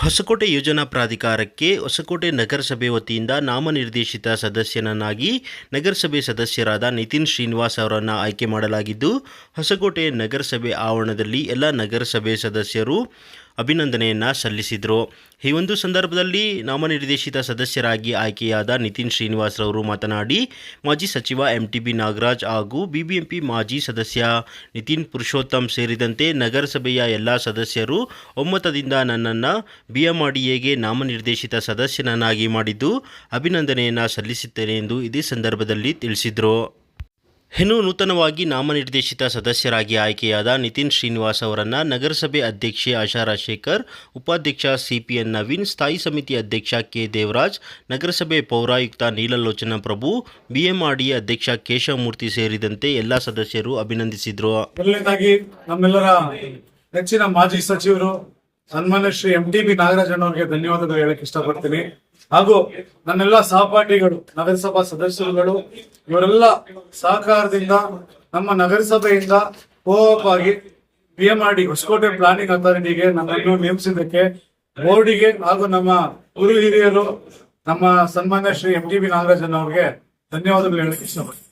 ಹೊಸಕೋಟೆ ಯೋಜನಾ ಪ್ರಾಧಿಕಾರಕ್ಕೆ ಹೊಸಕೋಟೆ ನಗರಸಭೆ ವತಿಯಿಂದ ನಾಮನಿರ್ದೇಶಿತ ಸದಸ್ಯನನ್ನಾಗಿ ನಗರಸಭೆ ಸದಸ್ಯರಾದ ನಿತಿನ್ ಶ್ರೀನಿವಾಸ್ ಅವರನ್ನು ಆಯ್ಕೆ ಮಾಡಲಾಗಿದ್ದು, ಹೊಸಕೋಟೆ ನಗರಸಭೆ ಆವರಣದಲ್ಲಿ ಎಲ್ಲ ನಗರಸಭೆ ಸದಸ್ಯರು ಅಭಿನಂದನೆಯನ್ನು ಸಲ್ಲಿಸಿದರು. ಈ ಒಂದು ಸಂದರ್ಭದಲ್ಲಿ ನಾಮನಿರ್ದೇಶಿತ ಸದಸ್ಯರಾಗಿ ಆಯ್ಕೆಯಾದ ನಿತಿನ್ ಶ್ರೀನಿವಾಸ್ ರವರು ಮಾತನಾಡಿ, ಮಾಜಿ ಸಚಿವ ಎಂ ಟಿ ಬಿ ನಾಗರಾಜ್ ಹಾಗೂ ಬಿಬಿಎಂಪಿ ಮಾಜಿ ಸದಸ್ಯ ನಿತಿನ್ ಪುರುಷೋತ್ತಮ್ ಸೇರಿದಂತೆ ನಗರಸಭೆಯ ಎಲ್ಲ ಸದಸ್ಯರು ಒಮ್ಮತದಿಂದ ನನ್ನನ್ನು ಬಿಎಂಆರ್ಡಿಎಗೆ ನಾಮನಿರ್ದೇಶಿತ ಸದಸ್ಯನನ್ನಾಗಿ ಮಾಡಿದ್ದು, ಅಭಿನಂದನೆಯನ್ನು ಸಲ್ಲಿಸುತ್ತೇನೆ ಎಂದು ಇದೇ ಸಂದರ್ಭದಲ್ಲಿ ತಿಳಿಸಿದರು. ಇನ್ನು ನೂತನವಾಗಿ ನಾಮನಿರ್ದೇಶಿತ ಸದಸ್ಯರಾಗಿ ಆಯ್ಕೆಯಾದ ನಿತಿನ್ ಶ್ರೀನಿವಾಸ್ ಅವರನ್ನು ನಗರಸಭೆ ಅಧ್ಯಕ್ಷೆ ಆಶಾ ರಾಜಶೇಖರ್, ಉಪಾಧ್ಯಕ್ಷ ಸಿಪಿಎನ್ ನವೀನ್, ಸ್ಥಾಯಿ ಸಮಿತಿ ಅಧ್ಯಕ್ಷ ಕೆ ದೇವರಾಜ್, ನಗರಸಭೆ ಪೌರಾಯುಕ್ತ ನೀಲಲೋಚನ ಪ್ರಭು, ಬಿಎಂಆರ್ಡಿ ಅಧ್ಯಕ್ಷ ಕೇಶವಮೂರ್ತಿ ಸೇರಿದಂತೆ ಎಲ್ಲ ಸದಸ್ಯರು ಅಭಿನಂದಿಸಿದರು. ನಮ್ಮೆಲ್ಲರ ನೆಚ್ಚಿನ ಮಾಜಿ ಸಚಿವರು ಸನ್ಮಾನ್ಯ Shri M T B Nagarajan ಅವರಿಗೆ ಧನ್ಯವಾದಗಳು ಹೇಳಕ್ ಇಷ್ಟಪಡ್ತೀನಿ. ಹಾಗೂ ನನ್ನೆಲ್ಲ ಸಹಪಾಠಿಗಳು, ನಗರಸಭಾ ಸದಸ್ಯರುಗಳು, ಇವರೆಲ್ಲ ಸಹಕಾರದಿಂದ ನಮ್ಮ ನಗರಸಭೆಯಿಂದ co-op P M R D Hosakote planning ಅಥಾರಿಟಿಗೆ ನಮ್ಮನ್ನು ನೇಮಿಸಿದ್ದಕ್ಕೆ ಬೋರ್ಡಿಗೆ ಹಾಗೂ ನಮ್ಮ ಗುರು ಹಿರಿಯರು, ನಮ್ಮ ಸನ್ಮಾನ್ಯ Shri M T B Nagarajan ಅವ್ರಿಗೆ ಧನ್ಯವಾದಗಳು ಹೇಳಕ್ ಇಷ್ಟಪಡ್ತೀನಿ.